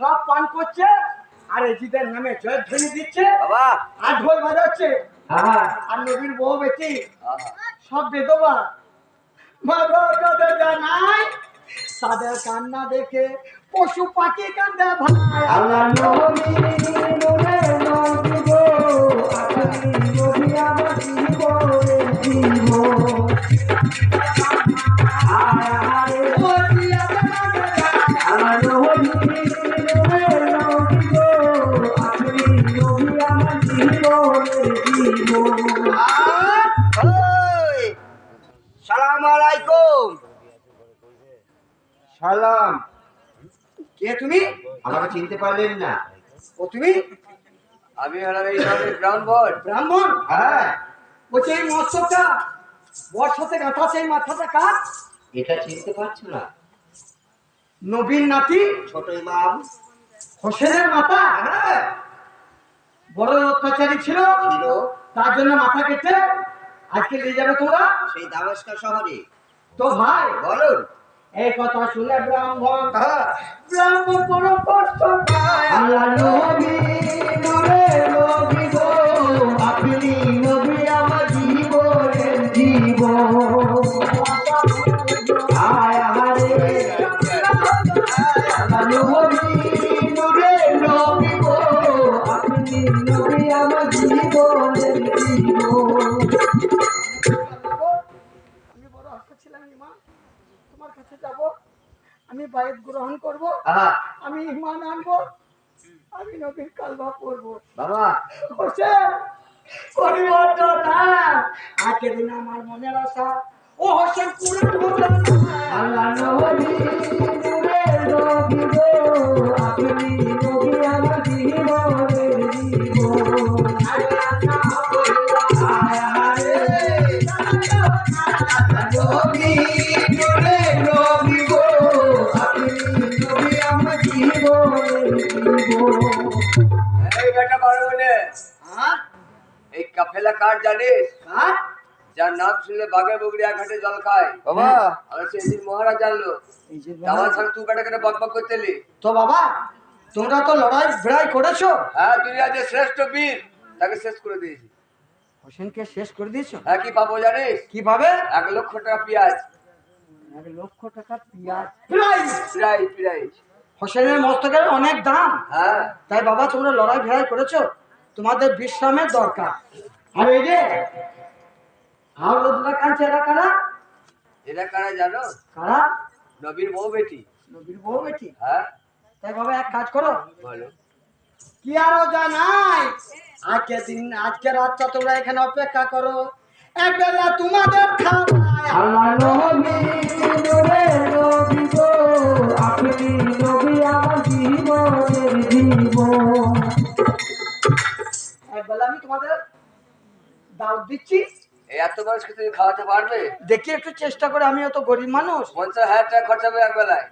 সব পান করছে আর এজিদের নামে জয়ধ্বনি দিচ্ছে বাবা। আর ঢোল বাজাচ্ছে। আর নবীর বউ বেটি। সব বেদবা। মাগো তোদের জানাই তাদের কান্না দেখে পশু পাখি কান্দে ভাই। আল্লাহ নবী নূরে নবী গো আপনি নবী আমার জীবনের জীবন। আয় সালাম। কে তুমি? আমাকে চিনতে পারলেন না। ও তুমি? আমি হলাম এই সবের ব্রাহ্মণ। ব্রাহ্মণ? হ্যাঁ। বলছে এই মৎস্যটা বর্ষাতে গাঁথা সেই মাথাটা কার? এটা চিনতে পারছ না। নবীন নাতি? ছোট ইমাম। হোসেনের মাথা হ্যাঁ। বড় অত্যাচারী ছিল? ছিল। তার জন্য মাথা কেটে আজকে নিয়ে যাবে তোমরা সেই দামেস্কা শহরে। তো ভাই বলুন। এই কথা শুনে ব্রাহ্মণ হ্যাঁ। ব্রাহ্মণ কোনো কষ্ট পায় আল্লাহ নবী নূরে আমি বাইত গ্রহণ করব আমি ইমান আনব আমি নবীর কালবা পড়ব। বাবা। হোসেন পরিবর্তন না আজকে দিন আমার মনের আশা। ও হোসেন পুরো হলো না। আল্লাহ নবী নূরে নবী গো আপনি নবী আমার জীবনের জীবন। আয় আরে নবী নূরে নবী কাফেলা কার জানিস? কার? যার নাম শুনলে বাঘে বগড়ি এক ঘাটে জল খায়। বাবা। আর সেই দিন মহারাজ জানলো আমার সঙ্গে তুই বেটা কেটে বক বক করতেলি তো বাবা তোমরা তো লড়াই ভিড়াই করেছ। হ্যাঁ যে শ্রেষ্ঠ বীর। তাকে শেষ করে দিয়েছি। হোসেনকে শেষ করে দিয়েছ? হ্যাঁ কি পাবো জানিস? কীভাবে এক লক্ষ টাকা পেঁয়াজ। এক লক্ষ টাকা পেঁয়াজ। হোসেনের মস্তকের অনেক দাম। হ্যাঁ। তাই বাবা তোমরা লড়াই ভেড়াই করেছ। তোমাদের বিশ্রামের দরকার। আর এই যে কাঁদছে এরা কারা? এরা কারা জানো? কারা? নবীর বউ বেটি নবীর বউ বেটি হ্যাঁ। তাই বাবা এক কাজ করো। বলো। কি আরও জানাই? আজকে দিন আজকে রাতটা তোমরা এখানে অপেক্ষা করো। একবেলা তোমাদের আল্লাহ নবী দাওয়াত দিচ্ছি এত মানুষকে তুমি খাওয়াতে পারবে? দেখি একটু চেষ্টা করে আমিও তো গরিব মানুষ। পঞ্চাশ হাজার টাকা খরচা হবে এক বেলায়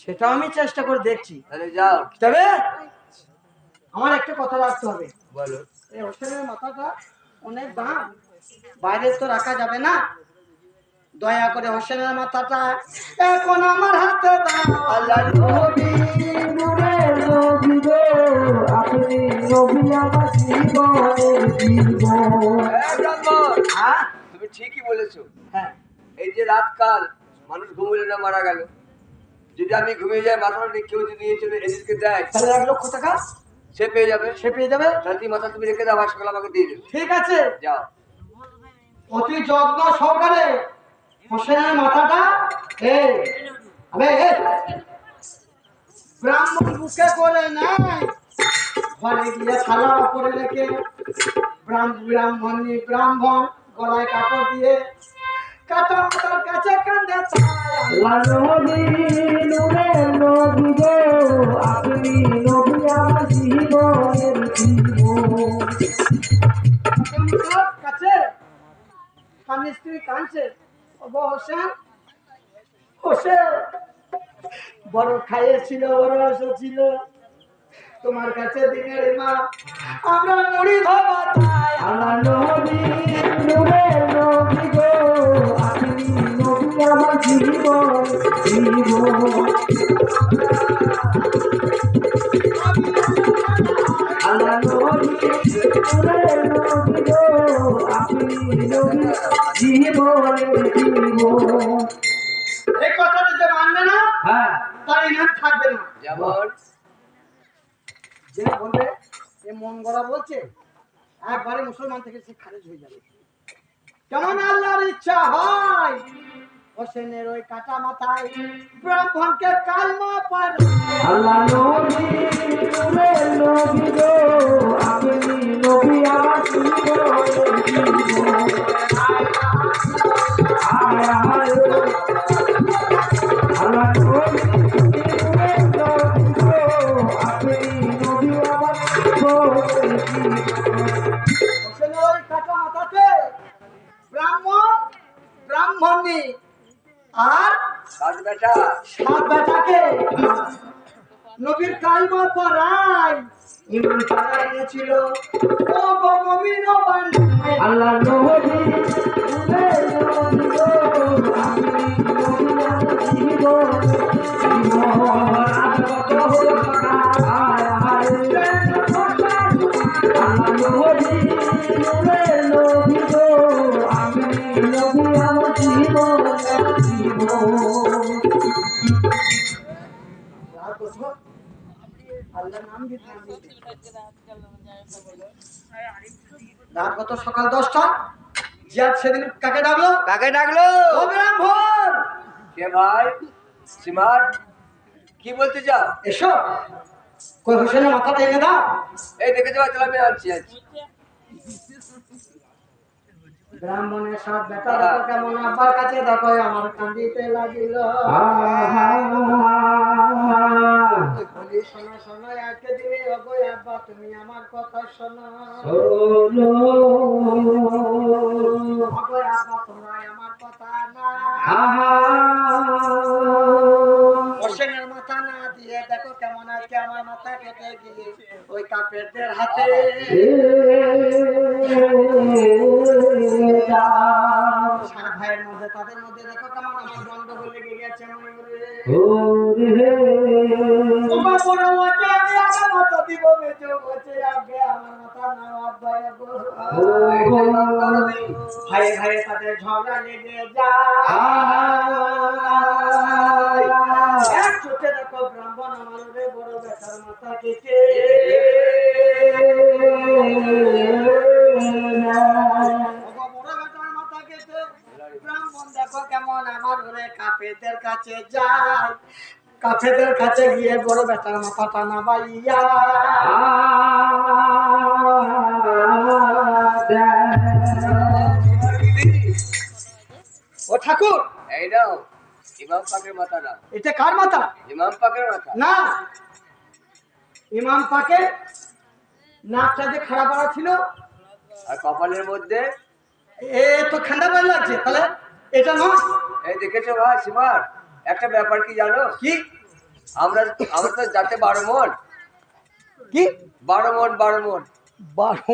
সেটাও আমি চেষ্টা করে দেখছি। তাহলে যাও। তবে আমার একটা কথা রাখতে হবে। বলো। এই হোসেনের মাথাটা অনেক দাম। বাইরে তো রাখা যাবে না। দয়া করে হোসেনের মাথাটা এখন আমার হাতে দাও। আল্লাহ নবী নূরে নবী গো আপনি নবী আমার জীবনের জীবন হ্যাঁ, তুমি ঠিকই বলেছ। হ্যাঁ। এই যে রাতকাল মানুষ ঘুমলে না মারা গেল। যদি আমি ঘুমিয়ে যাই মাথা কেউ যদি নিয়ে চলে এদিকে দেয় তাহলে এক লক্ষ টাকা সে পেয়ে যাবে। সে পেয়ে যাবে? তাহলে মাথা তুমি রেখে দাও আর আমাকে দিয়ে দেবে ঠিক আছে। যাও। অতি যত্ন সহকারে হোসেনের মাথাটা এই। আবে ব্রাহ্মণ বুকে করে নেয়। ঘরে গিয়ে থালা করে রেখে ব্রাহ্ম ব্রাহ্মণ ব্রাহ্মণ গলায় কাপড় দিয়ে কাটা মাতার কাছে কান্দে আপনি নবী আমার জীবনের কাছে, স্বামী কাঁদছে। গো হোসেন হোসেন, বড় খাইয়েছিল বড় ছিল। তোমার কাছে দিনের মা। আমরা মুড়ি ধোবা তাই। আমার নবী নূরের নবী গো আপনি নবী আমার জীবন জীবন। আল্লাহ নবী নূরের নবী গো আপনি নবী জীবনের জীবন এই কথাটা যে মানবে না হ্যাঁ। তার থাকবে না। যেমন যে বলবে এ মন গড়া বলছে, একবারে মুসলমান থেকে সে খারিজ হয়ে যাবে। কেমন আল্লাহর ইচ্ছা হয়? হোসেনের ওই কাটা মাথায় ব্রাহ্মণকে কালমা পার আল্লাহ নবী নবী গো, আপনি নবী আমার আপনি নবী আমার জীবন জীবন আর বছর আল্লাহর নাম দিতে কত? সকাল দশটা? জিয়াদ সেদিন কাকে ডাকলো? কাকে ডাকলো? ও ব্রাহ্মণ কে ভাই? সীমার কি বলতে চাও? এসো। কই হোসেনের মাথাটা এনে দাও। এই দেখে যাওয়া চলো আমি আনছি আনছি ব্রাহ্মণের সব বেটা কেমন। আব্বার কাছে দেখো আমার কান্দিতে লাগিল। বলি শোনো শোনো একটা দিনে ওগো আব্বা তুমি আমার কথা শোনো। ওগো আব্বা তোমরা আমার কথা না। হোসেনের মাথা না দিয়ে দেখো কেমন আজকে আমার মাথা কেটে গিয়ে ওই কাপেরদের হাতে। সাত ভাইয়ের মধ্যে তাদের মধ্যে দেখো কেমন আমার গন্ডগোল লেগে গেছে ভাই ভাই তাদের ঝগড়া লেগে যায়। এক চোখে দেখো ব্রাহ্মণ আমার বড় বেটার মাথা কেটে ওগো বড় বেটার মাথা কেটে ব্রাহ্মণ কেমন আমার ওরে কাপেদের কাছে যায় কাফেদের কাছে গিয়ে বড় বেটার মাথাটা না বাইয়া ও ঠাকুর এই নাও ইমাম পাকের মাথা নাও এটা কার মাথা? ইমাম পাকের মাথা। না ইমাম পাকে নাকটা যে খারাপ ছিল। আর কপালের মধ্যে? এ তো ঠান্ডা লাগছে তাহলে এটা নয়। এই দেখেছ ভাই সীমার? একটা ব্যাপার কি জানো? কি? আমরা আমরা তো যাতে বারো মন। কি? বারো মন বারো মন। বারো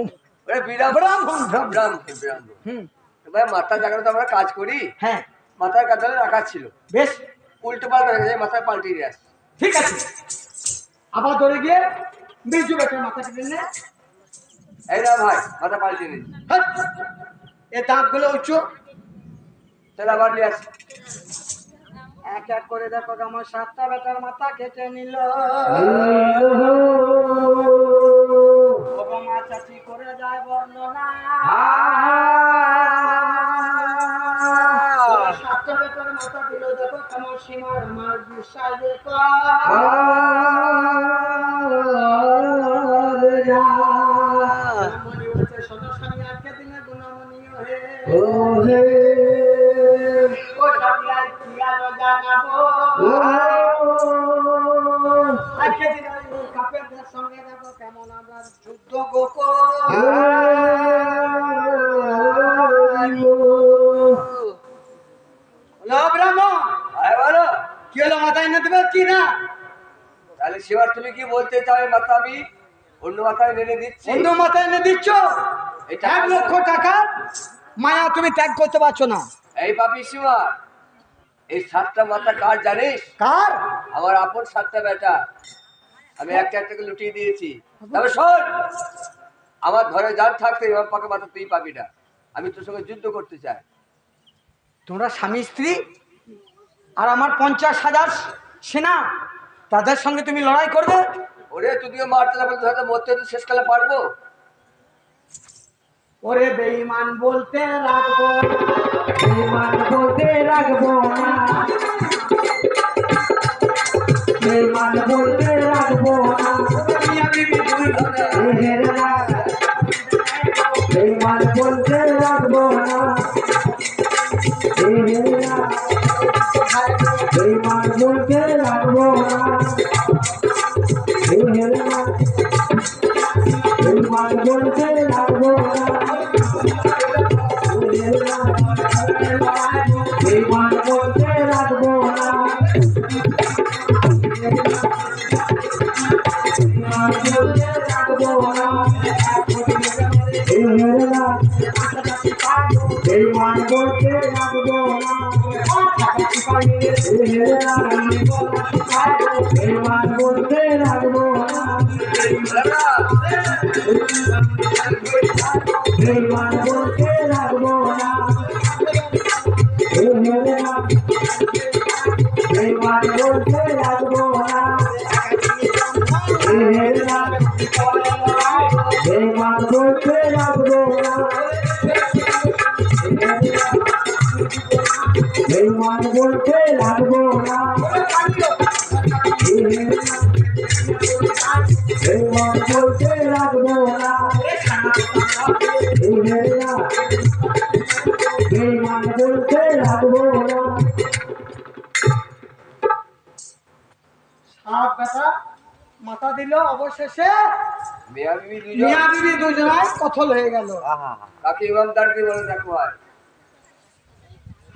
ভাই মাথা জায়গাটা তো আমরা কাজ করি। হ্যাঁ। মাথার কাছে রাখা ছিল। বেশ। উল্টো পাল্টা রেখে যায়, মাথায় পাল্টিয়ে দিয়ে আসছে। ঠিক আছে। আবার ধরে গিয়ে বিজু বেটার মাথা কেটে নে। এই না ভাই মাথা পাল্টিয়ে নিয়েছি। হাট! এ দাঁতগুলো উচ্চ তাহলে নিয়ে আসি। এক এক করে দেখো আমার সাতটা বেটার মাথা কেটে নিল। মা চাচি করে যায় বর্ণনা। সাতটা বেটার মাথা দিল দেখো কেমন সীমার আমার বিশ্বাস এনে দেবে? কি না? তাহলে সেবার তুমি কি বলতে চাও মাথা আমি? অন্য মাথায় নেড়ে দিচ্ছি। অন্য মাথায় এনে দিচ্ছ? এই টাকা- এক লক্ষ টাকা? মায়া তুমি ত্যাগ করতে পারছ না। এই পাপি সীমা এই সাতটা মাথা কার জানিস? কার? আমার আপন সাতটা বেটা। আমি একটা একটাকে লুটিয়ে দিয়েছি। তবে শোন আমার ঘরে যার থাকতে এবার পাকে মাথা তুই পাবি না। আমি তোর সঙ্গে যুদ্ধ করতে চাই। তোমরা স্বামী স্ত্রী? আর আমার পঞ্চাশ হাজার সেনা তাদের সঙ্গে তুমি লড়াই করবে। ওরে তুইও মারতে লাগবে হয়তো মরতে তো শেষকালে পারব। ওরে বেঈমান বলতে রাখব বেমান বলতে রাখব না। বেমান বলতে রাখব না। বলতে রাখব না। বলতে রাখব না এহের না বেমান বলতে রাখব না বেমান বলতে রাখব না এহের না বেমান বলতে রাখব না এহের না বেমান বলতে রাখব বেমান বলতে রাখব না বলতে না না সাপ বেটা মাথা দিল অবশেষে মেয়া বিবি দুজনায় কথল হয়ে গেল। কাকে ইমানদার দিয়ে বলে দেখো হ্যাঁ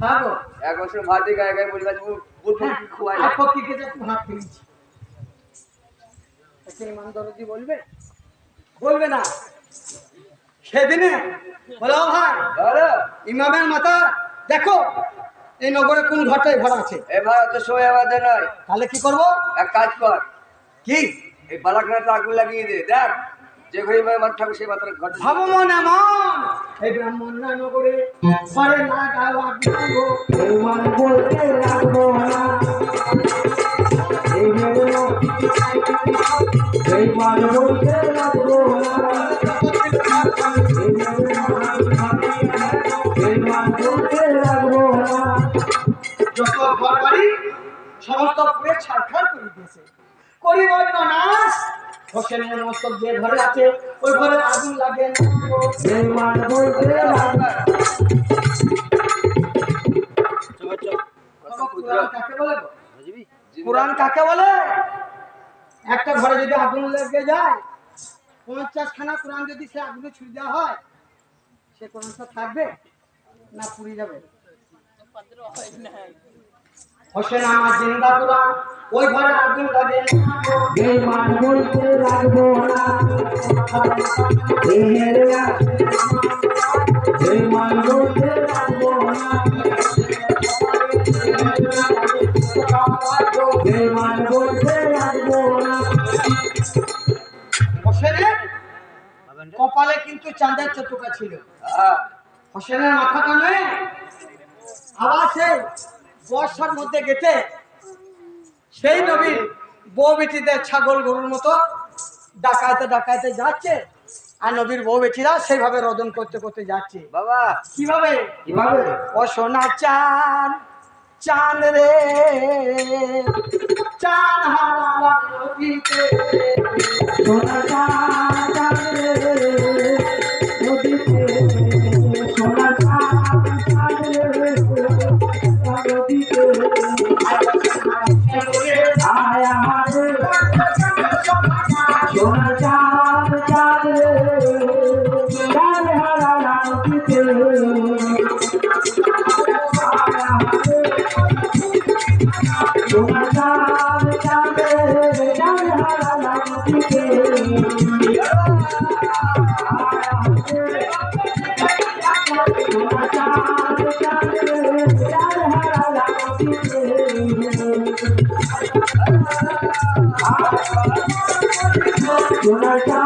গো এক বছর ভাতে গায়ে গায়ে বলে গেছে বুট খুয়াই আর ফকিরকে যে একটু ভাত দিয়েছি একে ইমান দরদি বলবে? বলবে না। সেদিনে বলো ভাই ইমামের মাথা দেখো এই নগরে কোন ঘরটায় ঘর আছে? এ ভাই অত সময় আমাদের নয়। তাহলে কি করব? এক কাজ কর। কি? এই বালাখানাতে আগুন লাগিয়ে দে দেখ। যে ঘরে মাথা থাকবে সেই মাথার ঘটে ভাবো মন এমন এই ব্রাহ্মণ না নগরে ঘরে না গাও আগুন গো। বেমান বলতে রাখব না। বেমান বলতে রাখব না। বেমান বলতে রাখব না। যত ঘর বাড়ি সমস্ত পুরে ছাড়খাড় করে দিয়েছে। করিব নাশ কোরআন কাকে বলে? কোরআন একটা ঘরে যদি আগুন লেগে যায় পঞ্চাশ খানা কোরআন যদি সে আগুনে ছুড়ে দেওয়া হয়, সে কোরআনটা থাকবে না পুড়ে যাবে? হোসেন আমার জিন্দা কোরআন ওই ঘরে আগুন লাগে গো। বেমান বলতে রাখব না। বলতে বলতে হোসেনের কপালে কিন্তু চাঁদের চতুকা ছিল। হ্যাঁ। হোসেনের মাথাটা নয় আবার সেই। বর্ষার মধ্যে গেছে সেই নবীর বউ বেটিদের ছাগল গরুর মতো ডাকাইতে ডাকাইতে যাচ্ছে আর নবীর বউ বেটিরা সেইভাবে রদন করতে করতে যাচ্ছে। বাবা। কীভাবে? কীভাবে? ও সোনা চান চান রে চান হারা সোনা চাঁদ সোনা চাঁদ